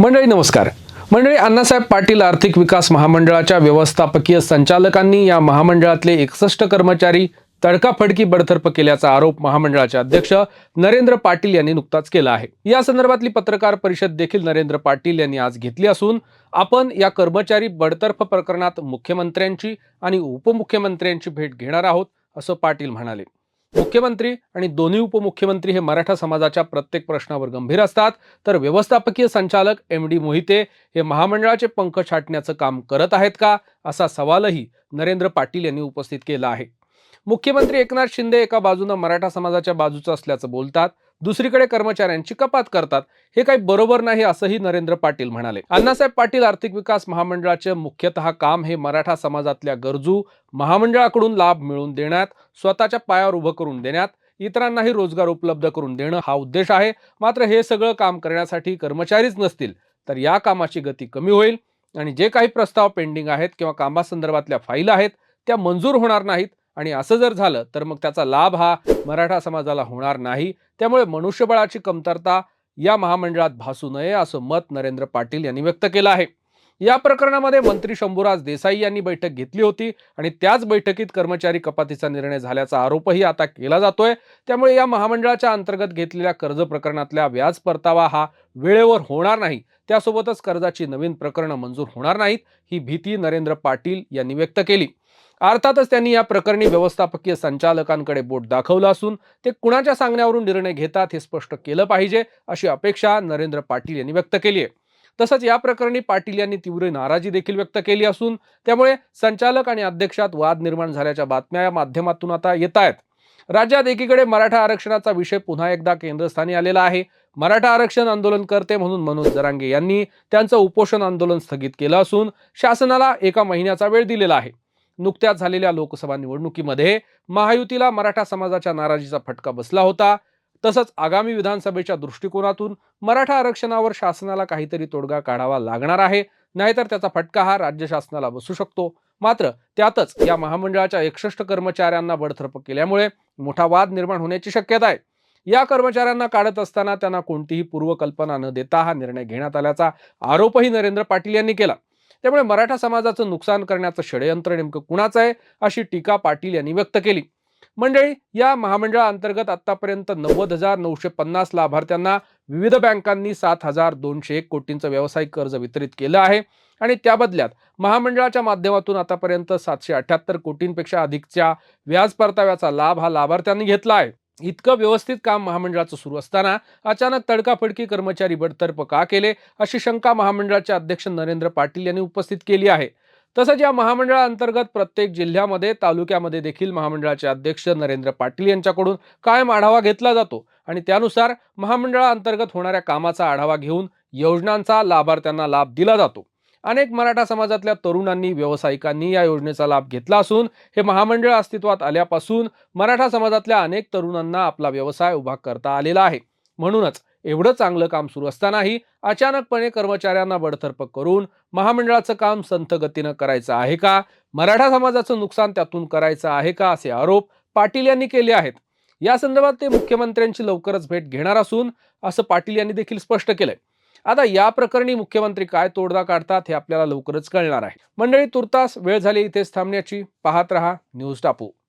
मंडळी नमस्कार. मंडळी अण्णासाहेब पाटील आर्थिक विकास महामंडळाच्या व्यवस्थापकीय संचालकांनी या महामंडळातले एकसष्ट कर्मचारी तडकाफडकी बडतर्फ केल्याचा आरोप महामंडळाचे अध्यक्ष नरेंद्र पाटील यांनी नुकताच केला आहे. या संदर्भातली पत्रकार परिषद देखील नरेंद्र पाटील यांनी आज घेतली असून आपण या कर्मचारी बडतर्फ प्रकरणात मुख्यमंत्र्यांची आणि उपमुख्यमंत्र्यांची भेट घेणार आहोत असं पाटील म्हणाले. मुख्यमंत्री आणि दोन्ही उपमुख्यमंत्री हे मराठा समाजाच्या प्रत्येक प्रश्नावर गंभीर असतात. तर व्यवस्थापकीय संचालक एम डी मोहिते हे महामंडळाचे पंख छाटण्याचं काम करत आहेत का? असा सवालही नरेंद्र पाटील यांनी उपस्थित केला आहे. मुख्यमंत्री एकनाथ शिंदे एका बाजूनं मराठा समाजाच्या बाजूचं असल्याचं बोलतात. दुसरीकडे कर्मचाऱ्यांची कपात करतात. हे काही बरोबर नाही असंही नरेंद्र पाटील म्हणाले. अण्णासाहेब पाटील आर्थिक विकास महामंडळाचे मुख्यतः काम हे मराठा समाजातल्या गरजू महामंडळाकडून लाभ मिळवून देण्यात स्वतःच्या पायावर उभं करून देण्यात इतरांनाही रोजगार उपलब्ध करून देणं हा उद्देश आहे. मात्र हे सगळं काम करण्यासाठी कर्मचारीच नसतील तर या कामाची गती कमी होईल. आणि जे काही प्रस्ताव पेंडिंग आहेत किंवा कामासंदर्भातल्या फाईल आहेत त्या मंजूर होणार नाहीत. आणि असं जर झालं तर मग त्याचा लाभ हा मराठा समाजाला होणार नाही. त्यामुळे मनुष्यबळाची कमतरता या महामंडळात भासू नये असं मत नरेंद्र पाटील यांनी व्यक्त केलं आहे. या प्रकरणामध्ये मंत्री शंभूराज देसाई यांनी बैठक घेतली होती आणि त्याच बैठकीत कर्मचारी कपातीचा निर्णय झाल्याचा आरोपही आता केला जातोय. त्यामुळे या महामंडळाच्या अंतर्गत घेतलेल्या कर्ज प्रकरणातल्या व्याज परतावा हा वेळेवर होणार नाही. त्यासोबतच कर्जाची नवीन प्रकरणं मंजूर होणार नाहीत ही भीती नरेंद्र पाटील यांनी व्यक्त केली. अर्थातच त्यांनी या प्रकरणी व्यवस्थापकीय संचालकांकडे बोट दाखवलं असून ते कुणाच्या सांगण्यावरून निर्णय घेतात हे स्पष्ट केलं पाहिजे अशी अपेक्षा नरेंद्र पाटील यांनी व्यक्त केली आहे. तसंच या प्रकरणी पाटील यांनी तीव्र नाराजी देखील व्यक्त केली असून त्यामुळे संचालक आणि अध्यक्षात वाद निर्माण झाल्याच्या बातम्या या माध्यमातून आता येत आहेत राज्यात एकीकडे मराठा आरक्षणाचा विषय पुन्हा एकदा केंद्रस्थानी आलेला आहे. मराठा आरक्षण आंदोलन करते म्हणून मनोज जरांगे यांनी त्यांचं उपोषण आंदोलन स्थगित केलं असून शासनाला एका महिन्याचा वेळ दिलेला आहे. नुकत्याच झालेल्या लोकसभा निवडणुकीमध्ये महायुतीला मराठा समाजाच्या नाराजीचा फटका बसला होता. तसंच आगामी विधानसभेच्या दृष्टिकोनातून मराठा आरक्षणावर शासनाला काहीतरी तोडगा काढावा लागणार आहे. नाहीतर त्याचा फटका हा राज्य शासनाला बसू शकतो. मात्र त्यातच या महामंडळाच्या एकसष्ट कर्मचाऱ्यांना बडतर्फ केल्यामुळे मोठा वाद निर्माण होण्याची शक्यता आहे. या कर्मचाऱ्यांना काढत असताना त्यांना कोणतीही पूर्वकल्पना न देता हा निर्णय घेण्यात आल्याचा आरोपही नरेंद्र पाटील यांनी केला. त्यामुळे मराठा समाजाचं नुकसान करण्याचं षडयंत्र नेमकं कुणाचं आहे अशी टीका पाटील यांनी व्यक्त केली. मंडळी या महामंडळाअंतर्गत आतापर्यंत नव्वद हजार नऊशे पन्नास लाभार्थ्यांना विविध बँकांनी सात हजार दोनशे एक कोटींचं व्यावसायिक कर्ज वितरित केलं आहे. आणि त्या बदल्यात महामंडळाच्या माध्यमातून आतापर्यंत सातशे अठ्याहत्तर कोटींपेक्षा अधिकच्या व्याज परताव्याचा लाभ हा लाभार्थ्यांनी घेतला आहे. इतकं व्यवस्थित काम महामंडळाचं सुरू असताना अचानक तडकाफडकी कर्मचारी बडतर्फ का केले अशी शंका महामंडळाचे अध्यक्ष नरेंद्र पाटील यांनी उपस्थित केली आहे. तसंच या महामंडळाअंतर्गत प्रत्येक जिल्ह्यामध्ये तालुक्यामध्ये देखील महामंडळाचे अध्यक्ष नरेंद्र पाटील यांच्याकडून कायम आढावा घेतला जातो आणि त्यानुसार महामंडळाअंतर्गत होणाऱ्या कामाचा आढावा घेऊन योजनांचा लाभार्थ्यांना लाभ दिला जातो. अनेक मराठा समाजातल्या तरुणांनी व्यावसायिकांनी या योजनेचा लाभ घेतला असून हे महामंडळ अस्तित्वात आल्यापासून मराठा समाजातल्या अनेक तरुणांना आपला व्यवसाय उभा करता आलेला आहे. म्हणूनच एवढं चांगलं काम सुरू असतानाही अचानकपणे कर्मचाऱ्यांना बडतर्फ करून महामंडळाचं काम संथ गतीनं करायचं आहे का? मराठा समाजाचं नुकसान त्यातून करायचं आहे का? असे आरोप पाटील यांनी केले आहेत. या संदर्भात ते मुख्यमंत्र्यांची लवकरच भेट घेणार असून असं पाटील यांनी देखील स्पष्ट केलंय. आता या प्रकरणी मुख्यमंत्री काय तोडगा काढतात हे आपल्याला लवकरच कळणार आहे. मंडळी तुर्तास वेळ झाली इथेच थांबण्याची. पाहत रहा न्यूज टापू.